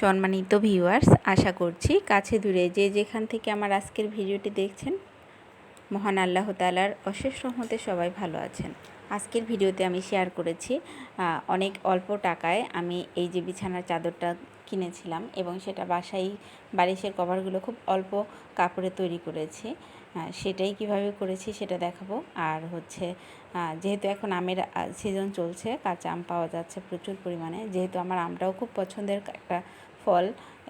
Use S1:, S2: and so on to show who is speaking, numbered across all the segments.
S1: সম্মানিত ভিউয়ার্স আশা করছি কাছে দূরে যে যেখান থেকে আমার আজকের ভিডিওটি দেখছেন, মহান আল্লাহ তালার অশেষ রহমতে সবাই ভালো আছেন। আজকের ভিডিওতে আমি শেয়ার করেছি অনেক অল্প টাকায় আমি এই যে বিছানার চাদরটা কিনেছিলাম এবং সেটা বাসায় বালিশের কভারগুলো খুব অল্প কাপড়ে তৈরি করেছি। সেটাই কীভাবে করেছি সেটা দেখাবো। আর হচ্ছে যেহেতু এখন আমের সিজন চলছে, কাঁচা আম পাওয়া যাচ্ছে প্রচুর পরিমাণে। যেহেতু আমার আমটাও খুব পছন্দের একটা ফল,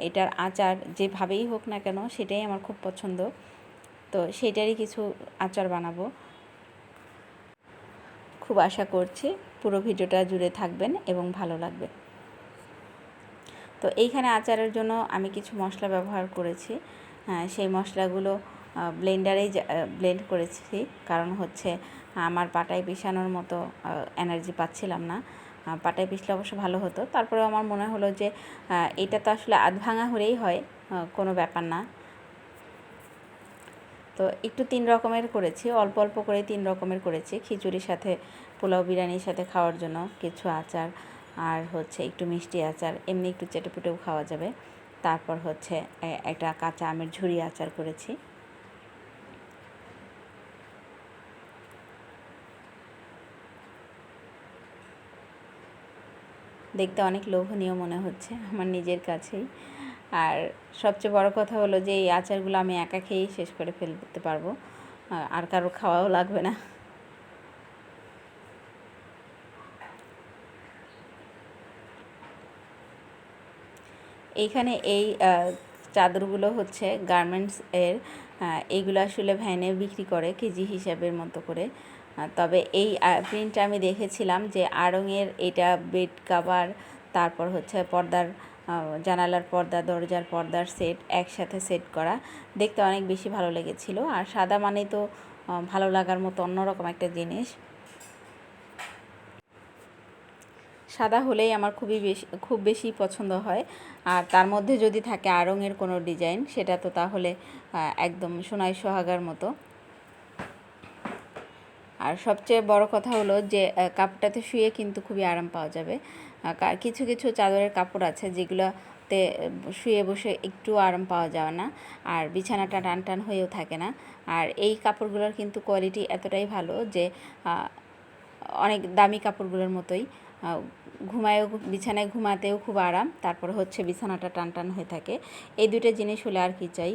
S1: এটার আচার যেভাবেই হোক না কেন সেটাই আমার খুব পছন্দ। তো সেটারই কিছু আচার বানাবো। খুব আশা করছি পুরো ভিডিওটা জুড়ে থাকবেন এবং ভালো লাগবে। তো এইখানে আচারের জন্য আমি কিছু মশলা ব্যবহার করেছি। হ্যাঁ, সেই মশলাগুলো ব্লেন্ডারেই ব্লেন্ড করেছি। কারণ হচ্ছে আমার পাটায় পিষানোর মতো এনার্জি পাচ্ছিলাম না। পাটায় পিষলে অবশ্য ভালো হতো। তারপরে আমার মনে হলো যে এটা তো আসলে আধ ভাঙা হলেই হয় কোনো ব্যাপার না। তো একটু তিন রকমের করেছি অল্প অল্প করে তিন রকমের করেছি। খিচুড়ির সাথে পোলাও বিরিয়ানির সাথে খাওয়ার জন্য কিছু আচার আর হচ্ছে একটু মিষ্টি আচার, এমনি একটু চেটেপুটেও খাওয়া যাবে। তারপর হচ্ছে একটা কাঁচা আমের ঝুরি আচার করেছি। দেখতে অনেক লোভনীয় মনে হচ্ছে আমার নিজের কাছেই। আর সবচেয়ে বড় কথা হলো যে, এই আচারগুলো আমি একা খেয়েই শেষ করে ফেলতে পারব। আর কারও খাওয়াও লাগবে না। এইখানে এই চাদরগুলো হচ্ছে গার্মেন্টস এর এইগুলো আসলে ভ্যানে বিক্রি করে কেজি হিসাবের মতো করে। তবে এই প্রিন্টটা আমি দেখেছিলাম যে আড়ংয়ের এটা বেড কাভার তারপর হচ্ছে পর্দার জানালার পর্দা, দরজার পর্দার সেট একসাথে সেট করা। দেখতে অনেক বেশি ভালো লেগেছিল। আর সাদা মানেই তো ভালো লাগার মতো অন্যরকম একটা জিনিস। সাদা হলেই আমার খুবই বেশি, খুব বেশি পছন্দ হয়। আর তার মধ্যে যদি থাকে আড়ংয়ের কোনো ডিজাইন, সেটা তো তাহলে একদম সোনাই সোহাগার মতো। আর সবচেয়ে বড় কথা হলো যে কাপড়টাতে শুয়ে কিন্তু খুবই আরাম পাওয়া যাবে। কিছু কিছু চাদরের কাপড় আছে যেগুলোতে শুয়ে বসে একটু আরাম পাওয়া যায় না। আর বিছানাটা টান টান হয়েও থাকে না। আর এই কাপড়গুলোর কিন্তু কোয়ালিটি এতটাই ভালো যে অনেক দামি কাপড়গুলোর মতোই। ঘুমায়ও, বিছানায় ঘুমাতেও খুব আরাম, তারপর হচ্ছে বিছানাটা টান টান হয়ে থাকে। এই দুটো জিনিস হলে আর কি চাই।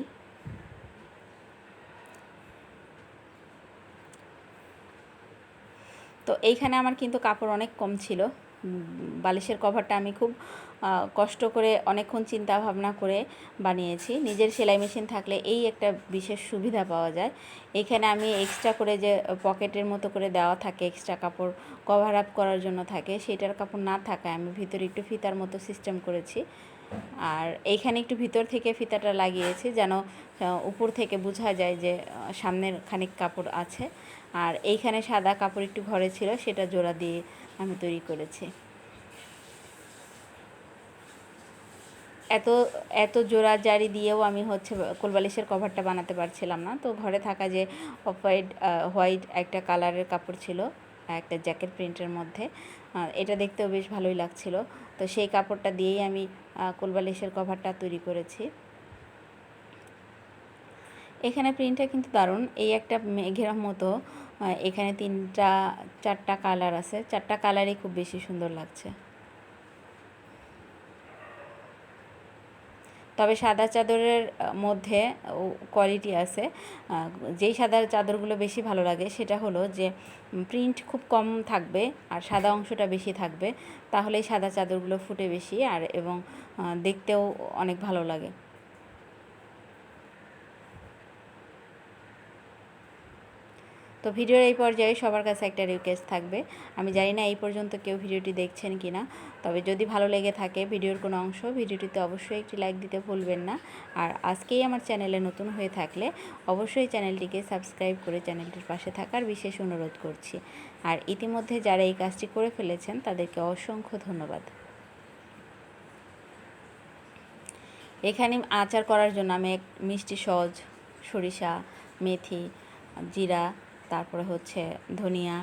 S1: তো এইখানে আমার কিন্তু কাপড় অনেক কম ছিল। বালিশের কভারটা আমি খুব কষ্ট করে অনেকক্ষণ চিন্তা ভাবনা করে বানিয়েছি। নিজের সেলাই মেশিন থাকলে এই একটা বিশেষ সুবিধা পাওয়া যায়। এখানে আমি এক্সট্রা করে যে, পকেটের মতো করে দেওয়া থাকে এক্সট্রা কাপড় কভার আপ করার জন্য থাকে, সেটার কাপড় না থাকায় আমি ভিতরে একটু ফিতার মতো সিস্টেম করেছি। আর এইখানে একটু ভিতর থেকে ফিতাটা লাগিয়েছি যেন উপর থেকে বোঝা যায় যে সামনের খানিক কাপড় আছে। আর এইখানে সাদা কাপড় একটু ঘরে ছিল, সেটা জোড়া দিয়ে আমি তৈরি করেছি। এত এত জোড়া জারি দিয়েও আমি হচ্ছে কোলবালিশের কভারটা বানাতে পারছিলাম না। তো ঘরে থাকা যে অফ হোয়াইট হোয়াইট একটা কালারের কাপড় ছিল, একটা জ্যাকেট প্রিন্টের মধ্যে এটা দেখতেও বেশ ভালোই লাগছিল। তো সেই কাপড়টা দিয়েই আমি কুলবালিশের কভারটা তৈরি করেছি। এখানে প্রিন্টটা কিন্তু দারুণ। এই একটা মেঘের মতো এখানে তিনটা, চারটা কালার আছে। চারটা কালারই খুব বেশি সুন্দর লাগছে। তবে সাদা চাদরের মধ্যে কোয়ালিটি আছে। যেই সাদা চাদরগুলো বেশি ভালো লাগে সেটা হলো যে প্রিন্ট খুব কম থাকবে আর সাদা অংশটা বেশি থাকবে। তাহলে সাদা চাদরগুলো ফুটে বেশি আর এবং দেখতেও অনেক ভালো লাগে। তো ভিডিওর এই পর্যায়ে সবার কাছে একটা রিকোয়েস্ট থাকবে। আমি জানি না এই পর্যন্ত কেউ ভিডিওটি দেখছেন কি না তবে যদি ভালো লেগে থাকে ভিডিওর কোনো অংশ, ভিডিওটিতে অবশ্যই একটি লাইক দিতে ভুলবেন না। আর আজকেই আমার চ্যানেলে নতুন হয়ে থাকলে অবশ্যই চ্যানেলটিকে সাবস্ক্রাইব করে চ্যানেলটির পাশে থাকার বিশেষ অনুরোধ করছি। আর ইতিমধ্যে যারা এই কাজটি করে ফেলেছেন, তাদেরকে অসংখ্য ধন্যবাদ। এখানে আচার করার জন্য আমি এক মিষ্টি সজ সরিষা, মেথি, জিরা তারপরে হচ্ছে ধনিয়া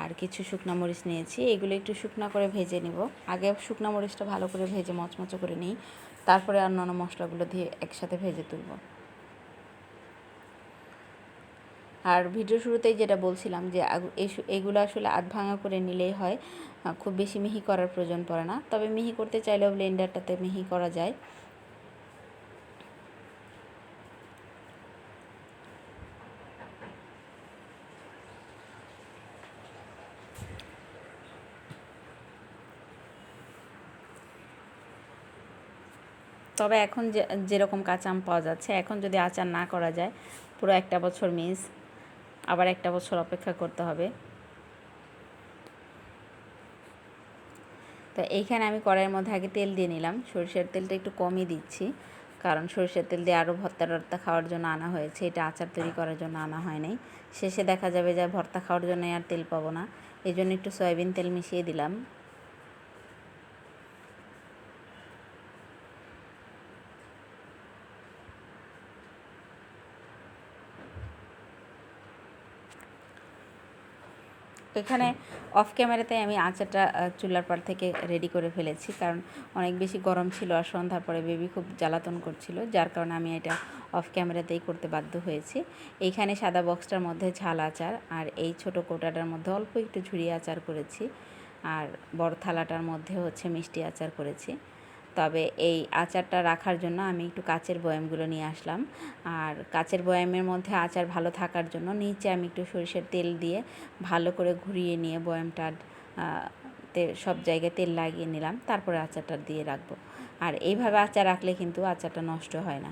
S1: আর কিছু শুকনো মরিচ নিয়েছি। এগুলো একটু শুকনো করে ভেজে নিব। আগে শুকনো মরিচটা ভালো করে ভেজে মচমচে করে নিই। তারপরে আর অন্যান্য মশলাগুলো দিয়ে একসাথে ভেজে তুলব। আর ভিডিও শুরুতেই যেটা বলছিলাম যে এগুলো আসলে আধ ভাঙা করে নিলেই হয়। খুব বেশি মিহি করার প্রয়োজন পড়ে না। তবে মিহি করতে চাইলেও ব্লেন্ডারটাতে মিহি করা যায়। তবে এখন যে, যেরকম কাঁচা আম পাওয়া যাচ্ছে, এখন যদি আচার না করা যায়, পুরো একটা বছর মিস আবার একটা বছর অপেক্ষা করতে হবে। তো এইখানে আমি কড়াইয়ের মধ্যে আগে তেল দিয়ে নিলাম। সরিষার তেলটা একটু কমই দিচ্ছি, কারণ সরিষার তেল দিয়ে আরও ভর্তা টর্তা খাওয়ার জন্য আনা হয়েছে। এটা আচার তৈরি করার জন্য আনা হয় নাই। শেষে দেখা যাবে যে ভর্তা খাওয়ার জন্য আর তেল পাবো না। এই জন্য একটু সয়াবিন তেল মিশিয়ে দিলাম। এখানে অফ ক্যামেরাতে আমি আচারটা চুলার পার থেকে রেডি করে ফেলেছি। কারণ অনেক বেশি গরম ছিল আর সন্ধ্যার পরে বেবি খুব জ্বালাতন করছিল, যার কারণে আমি এটা অফ ক্যামেরাতেই করতে বাধ্য হয়েছি। এইখানে সাদা বক্সটার মধ্যে ঝাল আচার আর এই ছোট কোটাটার মধ্যে অল্প একটু ঝুড়ি আচার করেছি। আর বড় থালাটার মধ্যে হচ্ছে মিষ্টি আচার করেছি। তবে এই আচারটা রাখার জন্য আমি একটু কাচের বয়ামগুলো নিয়ে আসলাম। আর কাচের বয়ামের মধ্যে আচার ভালো থাকার জন্য নিচে আমি একটু সরিষার তেল দিয়ে ভালো করে ঘুরিয়ে নিয়ে বয়ামটা সব জায়গায় তেল লাগিয়ে নিলাম। তারপরে আচারটা দিয়ে রাখব। আর এইভাবে আচার রাখলে কিন্তু আচারটা নষ্ট হয় না।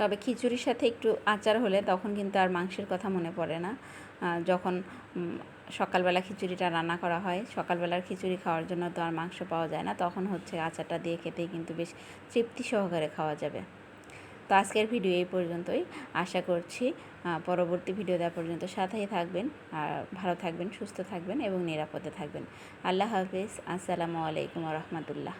S1: তবে খিচুড়ির সাথে একটু আচার হলে তখন কিন্তু আর মাংসের কথা মনে পড়ে না। যখন সকালবেলা খিচুড়িটা রান্না করা হয়, সকালবেলার খিচুড়ি খাওয়ার জন্য তো আর মাংস পাওয়া যায় না, তখন হচ্ছে আচারটা দিয়ে খেতেই কিন্তু বেশ তৃপ্তি সহকারে খাওয়া যাবে। তো আজকের ভিডিও এই পর্যন্তই। আশা করছি পরবর্তী ভিডিও দেওয়া পর্যন্ত সাথেই থাকবেন, আর ভালো থাকবেন, সুস্থ থাকবেন এবং নিরাপদে থাকবেন। আল্লাহ হাফিজ। আসসালামু আলাইকুম রহমতুল্লাহ।